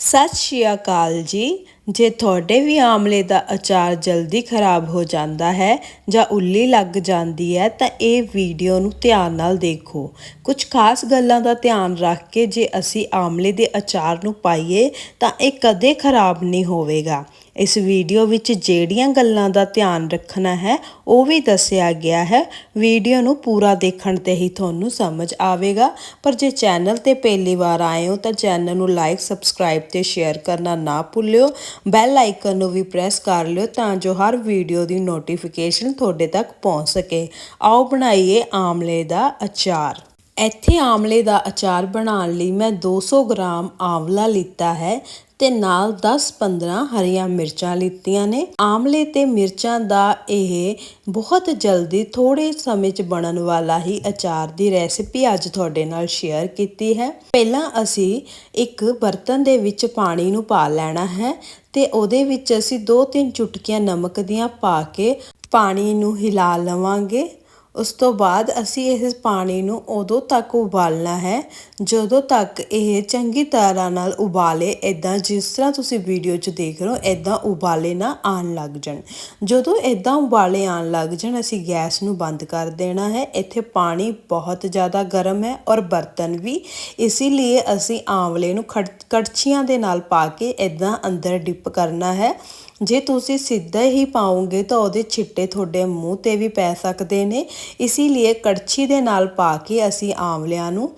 ਸਤਿ ਸ਼੍ਰੀ ਅਕਾਲ ਜੀ। ਜੇ ਤੁਹਾਡੇ ਵੀ ਆਮਲੇ ਦਾ ਅਚਾਰ ਜਲਦੀ ਖਰਾਬ ਹੋ ਜਾਂਦਾ ਹੈ ਜਾਂ ਉੱਲੀ ਲੱਗ ਜਾਂਦੀ ਹੈ, ਤਾਂ ਇਹ ਵੀਡੀਓ ਨੂੰ ਧਿਆਨ ਨਾਲ ਦੇਖੋ। ਕੁਝ ਖਾਸ ਗੱਲਾਂ ਦਾ ਧਿਆਨ ਰੱਖ ਕੇ ਜੇ ਅਸੀਂ ਆਮਲੇ ਦੇ ਅਚਾਰ ਨੂੰ ਪਾਈਏ, ਤਾਂ ਇਹ ਕਦੇ ਖਰਾਬ ਨਹੀਂ ਹੋਵੇਗਾ। ਇਸ ਵੀਡੀਓ ਵਿੱਚ ਜਿਹੜੀਆਂ ਗੱਲਾਂ ਦਾ ਧਿਆਨ ਰੱਖਣਾ ਹੈ, ਉਹ ਵੀ ਦੱਸਿਆ ਗਿਆ ਹੈ। ਵੀਡੀਓ ਨੂੰ ਪੂਰਾ ਦੇਖਣ ਤੇ ਹੀ ਤੁਹਾਨੂੰ ਸਮਝ ਆਵੇਗਾ। ਪਰ ਜੇ ਚੈਨਲ ਤੇ ਪਹਿਲੀ ਵਾਰ ਆਏ ਹੋ ਤਾਂ ਚੈਨਲ ਨੂੰ ਲਾਈਕ ਸਬਸਕ੍ਰਾਈਬ ਤੇ ਸ਼ੇਅਰ ਕਰਨਾ ਨਾ ਭੁੱਲਿਓ। ਬੈਲ ਆਈਕਨ ਨੂੰ ਵੀ ਪ੍ਰੈਸ ਕਰ ਲਿਓ ਤਾਂ ਜੋ ਹਰ ਵੀਡੀਓ ਦੀ ਨੋਟੀਫਿਕੇਸ਼ਨ ਤੁਹਾਡੇ ਤੱਕ ਪਹੁੰਚ ਸਕੇ। ਆਓ ਬਣਾਈਏ ਆਮਲੇ ਦਾ ਅਚਾਰ। ਇੱਥੇ ਆਮਲੇ ਦਾ ਅਚਾਰ ਬਣਾਉਣ ਲਈ ਮੈਂ 200 ਗ੍ਰਾਮ ਆਂਵਲਾ ਲਿੱਤਾ ਹੈ। ਤੇ ਨਾਲ 10-15 ਹਰੀਆਂ ਮਿਰਚਾਂ ਲਿੱਤੀਆਂ ਨੇ। ਆਮਲੇ ਤੇ ਮਿਰਚਾਂ ਦਾ ਇਹ ਬਹੁਤ ਜਲਦੀ ਥੋੜੇ ਸਮੇਂ 'ਚ ਬਣਨ ਵਾਲਾ ਹੀ ਅਚਾਰ ਦੀ ਰੈਸਿਪੀ ਅੱਜ ਤੁਹਾਡੇ ਨਾਲ ਸ਼ੇਅਰ ਕੀਤੀ ਹੈ। ਪਹਿਲਾਂ ਅਸੀਂ ਇੱਕ ਬਰਤਨ ਦੇ ਵਿੱਚ ਪਾਣੀ ਨੂੰ ਪਾ ਲੈਣਾ ਹੈ ਤੇ ਉਹਦੇ ਵਿੱਚ ਅਸੀਂ 2-3 ਚੁਟਕੀਆਂ ਨਮਕ ਦੀਆਂ ਪਾ ਕੇ ਪਾਣੀ ਨੂੰ ਹਿਲਾ ਲਵਾਂਗੇ। ਉਸ ਤੋਂ ਬਾਅਦ ਅਸੀਂ ਇਸ ਪਾਣੀ ਨੂੰ ਉਦੋਂ ਤੱਕ ਉਬਾਲਣਾ ਹੈ, ਜਦੋਂ ਤੱਕ ਇਹ ਚੰਗੀ ਤਰ੍ਹਾਂ ਨਾਲ ਉਬਾਲੇ ਇਦਾਂ ਜਿਸ ਤਰ੍ਹਾਂ ਤੁਸੀਂ ਵੀਡੀਓ 'ਚ ਦੇਖ ਰਹੇ ਹੋ ਇਦਾਂ ਉਬਾਲੇ ਨਾ ਆਣ ਲੱਗ ਜਾਣ। ਜਦੋਂ ਇਦਾਂ ਉਬਾਲੇ ਆਣ ਲੱਗ ਜਾਣ, ਅਸੀਂ ਗੈਸ ਨੂੰ ਬੰਦ ਕਰ ਦੇਣਾ ਹੈ। ਇੱਥੇ ਪਾਣੀ ਬਹੁਤ ਜ਼ਿਆਦਾ ਗਰਮ ਹੈ ਔਰ ਬਰਤਨ ਵੀ। ਇਸੇ ਲਈ ਅਸੀਂ ਆਂਵਲੇ ਨੂੰ ਕੜਛੀਆਂ ਦੇ ਨਾਲ ਪਾ ਕੇ ਇਦਾਂ ਅੰਦਰ ਡਿਪ ਕਰਨਾ ਹੈ। ਜੇ ਤੁਸੀਂ ਸਿੱਧਾ ਹੀ ਪਾਉਂਗੇ ਤਾਂ ਉਹਦੇ ਛਿੱਟੇ ਤੁਹਾਡੇ ਮੂੰਹ ਤੇ ਵੀ ਪੈ ਸਕਦੇ ਨੇ। ਇਸੇ ਲਈ ਕੜਛੀ ਦੇ ਨਾਲ ਪਾ ਕੇ ਅਸੀਂ ਆਂਵਲਿਆਂ ਨੂੰ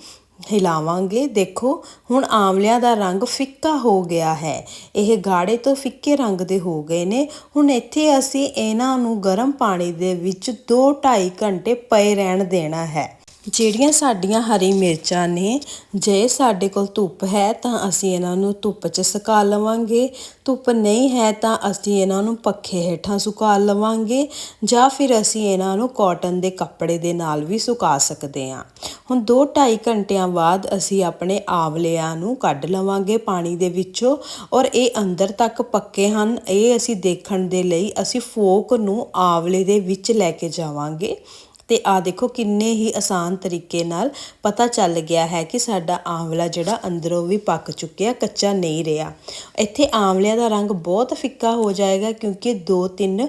ਹਿਲਾਵਾਂਗੇ। ਦੇਖੋ, ਹੁਣ ਆਂਵਲਿਆਂ ਦਾ ਰੰਗ ਫਿੱਕਾ ਹੋ ਗਿਆ ਹੈ। ਇਹ ਗਾੜੇ ਤੋਂ ਫਿੱਕੇ ਰੰਗ ਦੇ ਹੋ ਗਏ ਨੇ। ਹੁਣ ਇੱਥੇ ਅਸੀਂ ਇਹਨਾਂ ਨੂੰ ਗਰਮ ਪਾਣੀ ਦੇ ਵਿੱਚ 2-2.5 ਘੰਟੇ ਪਏ ਰਹਿਣ ਦੇਣਾ ਹੈ। ਜਿਹੜੀਆਂ ਸਾਡੀਆਂ ਹਰੀ ਮਿਰਚਾਂ ਨੇ, ਜੇ ਸਾਡੇ ਕੋਲ ਧੁੱਪ ਹੈ ਤਾਂ ਅਸੀਂ ਇਹਨਾਂ ਨੂੰ ਧੁੱਪ 'ਚ ਸੁਕਾ ਲਵਾਂਗੇ। ਧੁੱਪ ਨਹੀਂ ਹੈ ਤਾਂ ਅਸੀਂ ਇਹਨਾਂ ਨੂੰ ਪੱਖੇ ਹੇਠਾਂ ਸੁਕਾ ਲਵਾਂਗੇ ਜਾਂ ਫਿਰ ਅਸੀਂ ਇਹਨਾਂ ਨੂੰ ਕਾਟਨ ਦੇ ਕੱਪੜੇ ਦੇ ਨਾਲ ਵੀ ਸੁਕਾ ਸਕਦੇ ਹਾਂ। ਹੁਣ 2-2.5 ਘੰਟਿਆਂ ਬਾਅਦ ਅਸੀਂ ਆਪਣੇ ਆਵਲਿਆਂ ਨੂੰ ਕੱਢ ਲਵਾਂਗੇ ਪਾਣੀ ਦੇ ਵਿੱਚੋਂ ਔਰ ਇਹ ਅੰਦਰ ਤੱਕ ਪੱਕੇ ਹਨ। ਇਹ ਅਸੀਂ ਦੇਖਣ ਦੇ ਲਈ ਅਸੀਂ ਫੋਕ ਨੂੰ ਆਵਲੇ ਦੇ ਵਿੱਚ ਲੈ ਕੇ ਜਾਵਾਂਗੇ। ਤੇ ਆ ਦੇਖੋ ਕਿੰਨੇ ਹੀ ਆਸਾਨ ਤਰੀਕੇ ਨਾਲ ਪਤਾ ਚੱਲ ਗਿਆ ਹੈ ਕਿ ਸਾਡਾ ਆਂਵਲਾ ਜਿਹੜਾ ਅੰਦਰੋਂ ਵੀ ਪੱਕ ਚੁੱਕਿਆ, ਕੱਚਾ ਨਹੀਂ ਰਿਹਾ। ਇੱਥੇ ਆਂਵਲਿਆਂ ਦਾ ਰੰਗ ਬਹੁਤ ਫਿੱਕਾ ਹੋ ਜਾਏਗਾ ਕਿਉਂਕਿ 2-3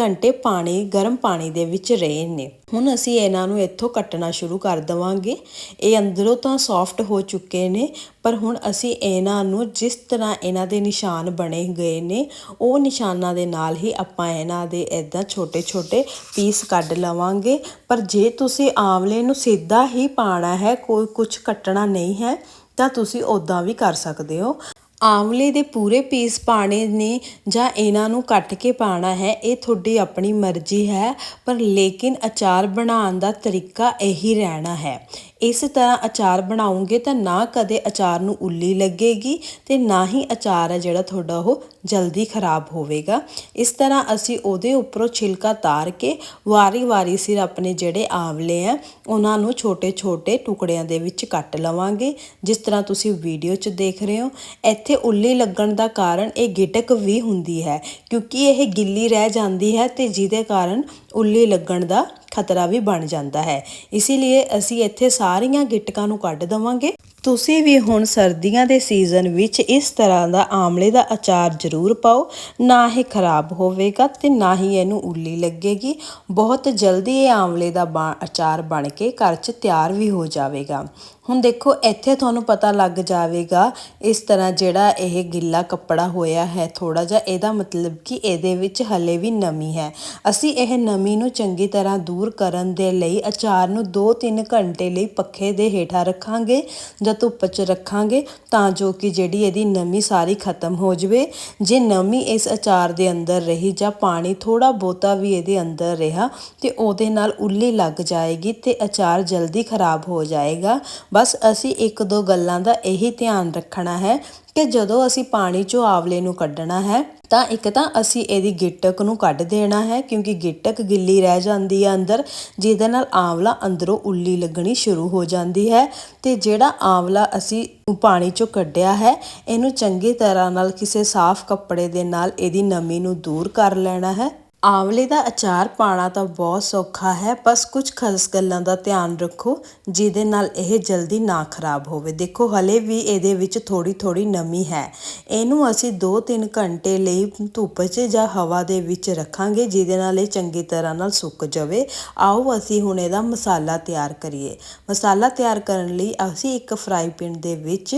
ਘੰਟੇ ਪਾਣੀ, ਗਰਮ ਪਾਣੀ ਦੇ ਵਿੱਚ ਰਹੇ ਨੇ। ਹੁਣ ਅਸੀਂ ਇਹਨਾਂ ਨੂੰ ਇੱਥੋਂ ਕੱਟਣਾ ਸ਼ੁਰੂ ਕਰ ਦਵਾਂਗੇ। ਇਹ ਅੰਦਰੋਂ ਤਾਂ ਸੌਫਟ ਹੋ ਚੁੱਕੇ ਨੇ, ਪਰ ਹੁਣ ਅਸੀਂ ਇਹਨਾਂ ਨੂੰ ਜਿਸ ਤਰ੍ਹਾਂ ਇਹਨਾਂ ਦੇ ਨਿਸ਼ਾਨ ਬਣੇ ਗਏ ਨੇ, ਉਹ ਨਿਸ਼ਾਨਾਂ ਦੇ ਨਾਲ ਹੀ ਆਪਾਂ ਇਹਨਾਂ ਦੇ ਇਦਾਂ ਛੋਟੇ-ਛੋਟੇ ਪੀਸ ਕੱਢ ਲਵਾਂਗੇ। ਪਰ ਜੇ ਤੁਸੀਂ ਆਵਲੇ ਨੂੰ ਸਿੱਧਾ ਹੀ ਪਾਣਾ ਹੈ, ਕੋਈ ਕੁਝ ਕੱਟਣਾ ਨਹੀਂ ਹੈ, ਤਾਂ ਤੁਸੀਂ ਉਦਾਂ ਵੀ ਕਰ ਸਕਦੇ ਹੋ। ਆਮਲੇ ਦੇ ਪੂਰੇ ਪੀਸ ਪਾਣੇ ਨੇ ਜਾਂ ਇਹਨਾਂ ਨੂੰ ਕੱਟ ਕੇ ਪਾਣਾ ਹੈ, ਇਹ ਤੁਹਾਡੀ ਆਪਣੀ ਮਰਜ਼ੀ ਹੈ, ਪਰ ਲੇਕਿਨ ਅਚਾਰ ਬਣਾਉਣ ਦਾ ਤਰੀਕਾ ਇਹੀ ਰਹਿਣਾ ਹੈ। ਇਸ ਤਰ੍ਹਾਂ ਅਚਾਰ ਬਣਾਉਂਗੇ ਤਾਂ ਨਾ ਕਦੇ ਅਚਾਰ ਨੂੰ ਉੱਲੀ ਲੱਗੇਗੀ ਤੇ ਨਾ ਹੀ ਅਚਾਰ ਹੈ ਜਿਹੜਾ ਤੁਹਾਡਾ ਉਹ ਜਲਦੀ ਖਰਾਬ ਹੋਵੇਗਾ। ਇਸ ਤਰ੍ਹਾਂ ਅਸੀਂ ਉਹਦੇ ਉੱਪਰੋਂ ਛਿਲਕਾ ਤਾਰ ਕੇ ਵਾਰੀ-ਵਾਰੀ ਸਿਰ ਆਪਣੇ ਜਿਹੜੇ ਆਵਲੇ ਆ, ਉਹਨਾਂ ਨੂੰ ਛੋਟੇ-ਛੋਟੇ ਟੁਕੜਿਆਂ ਦੇ ਵਿੱਚ ਕੱਟ ਲਵਾਂਗੇ। ਜਿਸ ਤਰ੍ਹਾਂ ਤੁਸੀਂ ਵੀਡੀਓ 'ਚ ਦੇਖ ਰਹੇ ਹੋ, ਇੱਥੇ ਉੱਲੀ ਲੱਗਣ ਦਾ ਕਾਰਨ ਇਹ ਗਿਟਕ ਵੀ ਹੁੰਦੀ ਹੈ, ਕਿਉਂਕਿ ਇਹ ਗਿੱਲੀ ਰਹਿ ਜਾਂਦੀ ਹੈ ਤੇ ਜਿਹਦੇ ਕਾਰਨ ਉੱਲੀ ਲੱਗਣ ਦਾ ਖਤਰਾ ਵੀ ਬਣ ਜਾਂਦਾ ਹੈ। ਇਸੇ ਲਈ ਅਸੀਂ ਇੱਥੇ ਸਾਰੀਆਂ ਗਿਟਕਾਂ ਨੂੰ ਕੱਢ ਦਵਾਂਗੇ। ਤੁਸੀਂ ਵੀ ਹੁਣ ਸਰਦੀਆਂ ਦੇ ਸੀਜ਼ਨ ਵਿੱਚ ਇਸ ਤਰ੍ਹਾਂ ਦਾ ਆਮਲੇ ਦਾ ਅਚਾਰ ਜ਼ਰੂਰ ਪਾਓ। ਨਾ ਹੀ ਖਰਾਬ ਹੋਵੇਗਾ ਤੇ ਨਾ ਹੀ ਇਹਨੂੰ ਉੱਲੀ ਲੱਗੇਗੀ। ਬਹੁਤ ਜਲਦੀ ਇਹ ਆਮਲੇ ਦਾ ਅਚਾਰ ਬਣ ਕੇ ਘਰ 'ਚ ਤਿਆਰ ਵੀ ਹੋ ਜਾਵੇਗਾ। ਹੁਣ ਦੇਖੋ, ਇੱਥੇ ਤੁਹਾਨੂੰ ਪਤਾ ਲੱਗ ਜਾਵੇਗਾ, ਇਸ ਤਰ੍ਹਾਂ ਜਿਹੜਾ ਇਹ ਗਿੱਲਾ ਕੱਪੜਾ ਹੋਇਆ ਹੈ ਥੋੜਾ ਜਿਹਾ ਇਹਦਾ ਮਤਲਬ ਕਿ ਇਹਦੇ ਵਿੱਚ ਹਲੇ ਵੀ ਨਮੀ ਹੈ। ਅਸੀਂ ਇਹ ਨਮੀ ਨੂੰ ਚੰਗੀ ਤਰ੍ਹਾਂ ਦੂਰ ਕਰਨ ਦੇ ਲਈ ਅਚਾਰ ਨੂੰ 2-3 ਘੰਟੇ ਲਈ ਪੱਖੇ ਦੇ ਹੇਠਾਂ ਰੱਖਾਂਗੇ। ਜਾਂ ਧੁੱਪ 'ਚ ਰੱਖਾਂਗੇ ਤਾਂ ਜੋ ਕਿ ਜਿਹੜੀ ਇਹਦੀ ਨਮੀ ਸਾਰੀ ਖਤਮ ਹੋ ਜਵੇ। ਜੇ ਨਮੀ ਇਸ ਅਚਾਰ ਦੇ ਅੰਦਰ ਰਹੀ ਜਾਂ ਪਾਣੀ ਥੋੜਾ ਬੋਤਾ ਵੀ ਇਹਦੇ ਅੰਦਰ ਰਿਹਾ ਤੇ ਉਹਦੇ ਨਾਲ ਉੱਲੀ ਲੱਗ ਜਾਏਗੀ ਤੇ ਅਚਾਰ ਜਲਦੀ ਖਰਾਬ ਹੋ ਜਾਏਗਾ। ਬਸ ਅਸੀਂ ਇੱਕ ਦੋ ਗੱਲਾਂ ਦਾ ਇਹੀ ਧਿਆਨ ਰੱਖਣਾ ਹੈ ਕਿ ਜਦੋਂ ਅਸੀਂ ਪਾਣੀ ਚੋਂ ਆਵਲੇ ਨੂੰ ਕੱਢਣਾ ਹੈ, ਤਾਂ ਇੱਕ ਤਾਂ ਅਸੀਂ ਇਹਦੀ ਗਿੱਟਕ ਨੂੰ ਕੱਢ ਦੇਣਾ ਹੈ, ਕਿਉਂਕਿ ਗਿੱਟਕ ਗਿੱਲੀ ਰਹਿ ਜਾਂਦੀ ਹੈ ਅੰਦਰ, ਜਿਹਦੇ ਨਾਲ ਆਵਲਾ ਅੰਦਰੋਂ ਉੱਲੀ ਲੱਗਣੀ ਸ਼ੁਰੂ ਹੋ ਜਾਂਦੀ ਹੈ। ਤੇ ਜਿਹੜਾ ਆਵਲਾ ਅਸੀਂ ਪਾਣੀ ਚੋਂ ਕੱਢਿਆ ਹੈ, ਇਹਨੂੰ ਚੰਗੀ ਤਰ੍ਹਾਂ ਨਾਲ ਕਿਸੇ ਸਾਫ਼ ਕੱਪੜੇ ਦੇ ਨਾਲ ਇਹਦੀ ਨਮੀ ਨੂੰ ਦੂਰ ਕਰ ਲੈਣਾ ਹੈ। ਆਂਵਲੇ ਦਾ ਅਚਾਰ ਪਾਉਣਾ ਤਾਂ ਬਹੁਤ ਸੌਖਾ ਹੈ, ਬਸ ਕੁਝ ਖਾਸ ਗੱਲਾਂ ਦਾ ਧਿਆਨ ਰੱਖੋ, ਜਿਹਦੇ ਨਾਲ ਇਹ ਜਲਦੀ ਨਾ ਖਰਾਬ ਹੋਵੇ। ਦੇਖੋ, ਹਲੇ ਵੀ ਇਹਦੇ ਵਿੱਚ ਥੋੜੀ ਥੋੜੀ ਨਮੀ ਹੈ। ਇਹਨੂੰ ਅਸੀਂ 2-3 ਘੰਟੇ ਲਈ ਧੁੱਪ 'ਚ ਜਾਂ ਹਵਾ ਦੇ ਵਿੱਚ ਰੱਖਾਂਗੇ, ਜਿਹਦੇ ਨਾਲ ਇਹ ਚੰਗੀ ਤਰ੍ਹਾਂ ਨਾਲ ਸੁੱਕ ਜਾਵੇ। ਆਓ, ਅਸੀਂ ਹੁਣ ਇਹਦਾ ਮਸਾਲਾ ਤਿਆਰ ਕਰੀਏ। ਮਸਾਲਾ ਤਿਆਰ ਕਰਨ ਲਈ ਅਸੀਂ ਇੱਕ ਫਰਾਈ ਪੈਨ ਦੇ ਵਿੱਚ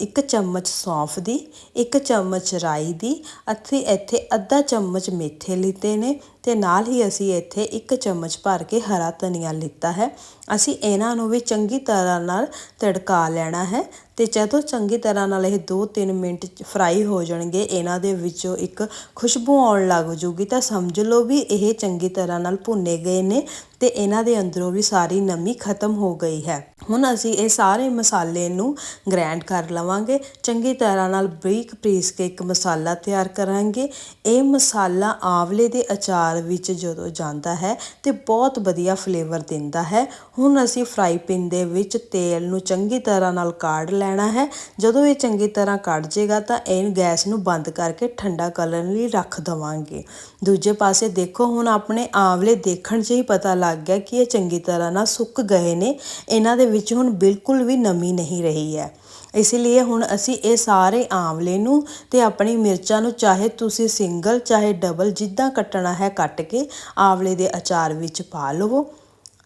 ਇੱਕ ਚਮਚ ਸੌਂਫ ਦੀ, ਇੱਕ ਚਮਚ ਰਾਈ ਦੀ ਅਸੀਂ ਇੱਥੇ ਅੱਧਾ ਚਮਚ ਮੇਥੇ ਲਿੱਤੇ ਨੇ ਅਤੇ ਨਾਲ ਹੀ ਅਸੀਂ ਇੱਥੇ ਇੱਕ ਚਮਚ ਭਰ ਕੇ ਹਰਾ ਧਨੀਆ ਲਿੱਤਾ ਹੈ। ਅਸੀਂ ਇਹਨਾਂ ਨੂੰ ਵੀ ਚੰਗੀ ਤਰ੍ਹਾਂ ਨਾਲ ਤੜਕਾ ਲੈਣਾ ਹੈ ਅਤੇ ਜਦੋਂ ਚੰਗੀ ਤਰ੍ਹਾਂ ਨਾਲ ਇਹ 2-3 ਮਿੰਟ ਫਰਾਈ ਹੋ ਜਾਣਗੇ, ਇਹਨਾਂ ਦੇ ਵਿੱਚੋਂ ਇੱਕ ਖੁਸ਼ਬੂ ਆਉਣ ਲੱਗ ਜੂਗੀ ਤਾਂ ਸਮਝ ਲਓ ਵੀ ਇਹ ਚੰਗੀ ਤਰ੍ਹਾਂ ਨਾਲ ਭੁੰਨੇ ਗਏ ਨੇ ਤੇ ਇਹਨਾਂ ਦੇ ਅੰਦਰੋਂ ਵੀ ਸਾਰੀ ਨਮੀ ਖਤਮ ਹੋ ਗਈ ਹੈ। ਹੁਣ ਅਸੀਂ ਇਹ ਸਾਰੇ ਮਸਾਲੇ ਨੂੰ ਗ੍ਰਾਈਂਡ ਕਰ ਲਵਾਂਗੇ। ਚੰਗੀ ਤਰ੍ਹਾਂ ਨਾਲ ਬਰੀਕ ਪੀਸ ਕੇ ਇੱਕ ਮਸਾਲਾ ਤਿਆਰ ਕਰਾਂਗੇ। ਇਹ ਮਸਾਲਾ ਆਵਲੇ ਦੇ ਅਚਾਰ ਵਿੱਚ ਜਦੋਂ ਜਾਂਦਾ ਹੈ ਤੇ ਬਹੁਤ ਵਧੀਆ ਫਲੇਵਰ ਦਿੰਦਾ ਹੈ। ਹੁਣ ਅਸੀਂ ਫਰਾਈ ਪੈਨ ਦੇ ਵਿੱਚ ਤੇਲ ਨੂੰ ਚੰਗੀ ਤਰ੍ਹਾਂ ਨਾਲ ਕਾੜ ਲੈਣਾ ਹੈ। ਜਦੋਂ ਇਹ ਚੰਗੀ ਤਰ੍ਹਾਂ ਕੱਢ ਜਾਏਗਾ ਤਾਂ ਇਹ ਗੈਸ ਨੂੰ ਬੰਦ ਕਰਕੇ ਠੰਡਾ ਕਰਨ ਲਈ ਰੱਖ ਦਵਾਂਗੇ। ਦੂਜੇ ਪਾਸੇ ਦੇਖੋ, ਹੁਣ ਆਪਣੇ ਆਵਲੇ ਦੇਖਣ 'ਚ ਹੀ ਪਤਾ ਲੱਗ ਗਿਆ ਕਿ ਇਹ ਚੰਗੀ ਤਰ੍ਹਾਂ ਨਾਲ ਸੁੱਕ ਗਏ ਨੇ। ਇਹਨਾਂ ਦੇ ਵਿੱਚ ਹੁਣ ਬਿਲਕੁਲ ਵੀ ਨਮੀ ਨਹੀਂ ਰਹੀ ਹੈ। ਇਸ ਲਈ ਹੁਣ ਅਸੀਂ ਇਹ ਸਾਰੇ ਆਂਵਲੇ ਨੂੰ ਤੇ ਆਪਣੀ ਮਿਰਚਾਂ ਨੂੰ ਚਾਹੇ ਤੁਸੀਂ ਸਿੰਗਲ ਚਾਹੇ ਡਬਲ ਜਿੱਦਾਂ ਕੱਟਣਾ ਹੈ ਕੱਟ ਕੇ ਆਂਵਲੇ ਦੇ ਅਚਾਰ ਵਿੱਚ ਪਾ ਲਵੋ।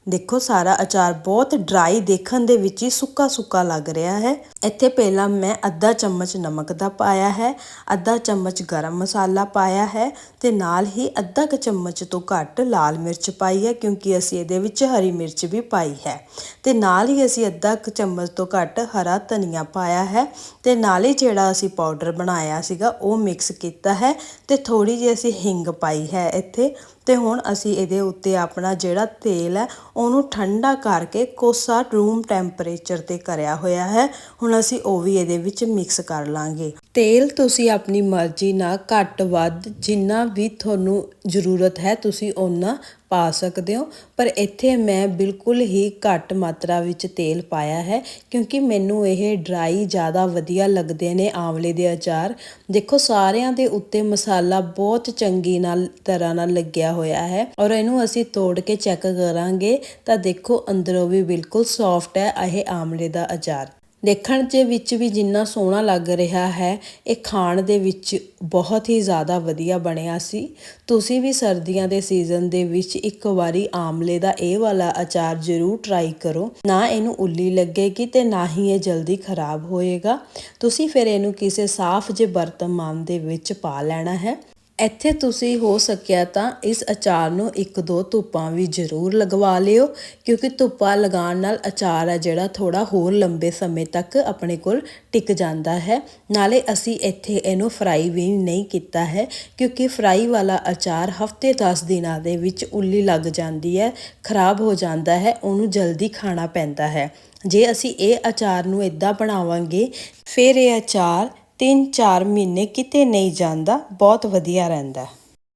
ਦੇਖੋ, ਸਾਰਾ ਅਚਾਰ ਬਹੁਤ ਡਰਾਈ ਦੇਖਣ ਦੇ ਵਿੱਚ ਹੀ ਸੁੱਕਾ ਸੁੱਕਾ ਲੱਗ ਰਿਹਾ ਹੈ। ਇੱਥੇ ਪਹਿਲਾਂ ਮੈਂ ਅੱਧਾ ਚਮਚ ਨਮਕ ਦਾ ਪਾਇਆ ਹੈ, ਅੱਧਾ ਚਮਚ ਗਰਮ ਮਸਾਲਾ ਪਾਇਆ ਹੈ ਤੇ ਨਾਲ ਹੀ ਅੱਧਾ ਕੁ ਚਮਚ ਤੋਂ ਘੱਟ ਲਾਲ ਮਿਰਚ ਪਾਈ ਹੈ, ਕਿਉਂਕਿ ਅਸੀਂ ਇਹਦੇ ਵਿੱਚ ਹਰੀ ਮਿਰਚ ਵੀ ਪਾਈ ਹੈ। ਤੇ ਨਾਲ ਹੀ ਅਸੀਂ ਅੱਧਾ ਕੁ ਚਮਚ ਤੋਂ ਘੱਟ ਹਰਾ ਧਨੀਆ ਪਾਇਆ ਹੈ ਤੇ ਨਾਲ ਹੀ ਜਿਹੜਾ ਅਸੀਂ ਪਾਊਡਰ ਬਣਾਇਆ ਸੀਗਾ, ਉਹ ਮਿਕਸ ਕੀਤਾ ਹੈ ਤੇ ਥੋੜੀ ਜਿਹੀ ਅਸੀਂ ਹਿੰਗ ਪਾਈ ਹੈ ਇੱਥੇ। ਤੇ ਹੁਣ ਅਸੀਂ ਇਹਦੇ ਉੱਤੇ ਆਪਣਾ ਜਿਹੜਾ ਤੇਲ ਹੈ ਉਹਨੂੰ ਠੰਡਾ ਕਰਕੇ ਕੋਸਾ ਰੂਮ ਟੈਂਪਰੇਚਰ ਤੇ ਕਰਿਆ ਹੋਇਆ ਹੈ। ਹੁਣ ਅਸੀਂ ਉਹ ਵੀ ਇਹਦੇ ਵਿੱਚ ਮਿਕਸ ਕਰ ਲਵਾਂਗੇ ਤੇਲ ਤੁਸੀਂ ਆਪਣੀ ਮਰਜ਼ੀ ਨਾਲ ਘੱਟ, ਵੱਧ ਜਿੰਨਾ ਵੀ ਤੁਹਾਨੂੰ ਜ਼ਰੂਰਤ ਹੈ ਤੁਸੀਂ ਓਨਾ ਪਾ ਸਕਦੇ ਹੋ। ਪਰ ਇੱਥੇ ਮੈਂ ਬਿਲਕੁਲ ਹੀ ਘੱਟ ਮਾਤਰਾ ਵਿੱਚ ਤੇਲ ਪਾਇਆ ਹੈ ਕਿਉਂਕਿ ਮੈਨੂੰ ਇਹ ਡਰਾਈ ਜ਼ਿਆਦਾ ਵਧੀਆ ਲੱਗਦੇ ਨੇ ਆਂਵਲੇ ਦੇ ਅਚਾਰ। ਦੇਖੋ, ਸਾਰਿਆਂ ਦੇ ਉੱਤੇ ਮਸਾਲਾ ਬਹੁਤ ਚੰਗੀ ਨਾਲ, ਤਰ੍ਹਾਂ ਨਾਲ ਲੱਗਿਆ ਹੋਇਆ ਹੈ ਔਰ ਇਹਨੂੰ ਅਸੀਂ ਤੋੜ ਕੇ ਚੈੱਕ ਕਰਾਂਗੇ ਤਾਂ ਦੇਖੋ ਅੰਦਰੋਂ ਵੀ ਬਿਲਕੁਲ ਸੌਫਟ ਹੈ ਇਹ ਆਂਵਲੇ ਦਾ ਅਚਾਰ। ਦੇਖਣ ਦੇ ਵਿੱਚ ਵੀ ਜਿੰਨਾ ਸੋਹਣਾ ਲੱਗ ਰਿਹਾ ਹੈ, ਇਹ ਖਾਣ ਦੇ ਵਿੱਚ ਬਹੁਤ ਹੀ ਜ਼ਿਆਦਾ ਵਧੀਆ ਬਣਿਆ ਸੀ। ਤੁਸੀਂ ਵੀ ਸਰਦੀਆਂ ਦੇ ਸੀਜ਼ਨ ਦੇ ਵਿੱਚ ਇੱਕ ਵਾਰੀ ਆਮਲੇ ਦਾ ਇਹ ਵਾਲਾ ਅਚਾਰ ਜ਼ਰੂਰ ਟਰਾਈ ਕਰੋ। ਨਾ ਇਹਨੂੰ ਉੱਲੀ ਲੱਗੇਗੀ ਤੇ ਨਾ ਹੀ ਇਹ ਜਲਦੀ ਖਰਾਬ ਹੋਏਗਾ। ਤੁਸੀਂ ਫਿਰ ਇਹਨੂੰ ਕਿਸੇ ਸਾਫ਼ ਜਿਹੇ ਬਰਤਨ ਦੇ ਵਿੱਚ ਪਾ ਲੈਣਾ ਹੈ। ਇੱਥੇ ਤੁਸੀਂ ਹੋ ਸਕਿਆ ਤਾਂ ਇਸ ਅਚਾਰ ਨੂੰ ਇੱਕ ਦੋ ਧੁੱਪਾਂ ਵੀ ਜ਼ਰੂਰ ਲਗਵਾ ਲਿਓ, ਕਿਉਂਕਿ ਧੁੱਪਾਂ ਲਗਾਉਣ ਨਾਲ ਅਚਾਰ ਹੈ ਜਿਹੜਾ ਥੋੜਾ ਹੋਰ ਲੰਬੇ ਸਮੇਂ ਤੱਕ ਆਪਣੇ ਕੋਲ ਟਿਕ ਜਾਂਦਾ ਹੈ। ਨਾਲੇ ਅਸੀਂ ਇੱਥੇ ਇਹਨੂੰ ਫਰਾਈ ਵੀ ਨਹੀਂ ਕੀਤਾ ਹੈ, ਕਿਉਂਕਿ ਫਰਾਈ ਵਾਲਾ ਅਚਾਰ ਹਫ਼ਤੇ 10 ਦਿਨਾਂ ਦੇ ਵਿੱਚ ਉੱਲੀ ਲੱਗ ਜਾਂਦੀ ਹੈ, ਖਰਾਬ ਹੋ ਜਾਂਦਾ ਹੈ, ਉਹਨੂੰ ਜਲਦੀ ਖਾਣਾ ਪੈਂਦਾ ਹੈ। ਜੇ ਅਸੀਂ ਇਹ ਅਚਾਰ ਨੂੰ ਇਦਾਂ ਬਣਾਵਾਂਗੇ, ਫਿਰ ਇਹ ਅਚਾਰ 3-4 ਮਹੀਨੇ ਕਿਤੇ ਨਹੀਂ ਜਾਂਦਾ ਬਹੁਤ ਵਧੀਆ ਰਹਿੰਦਾ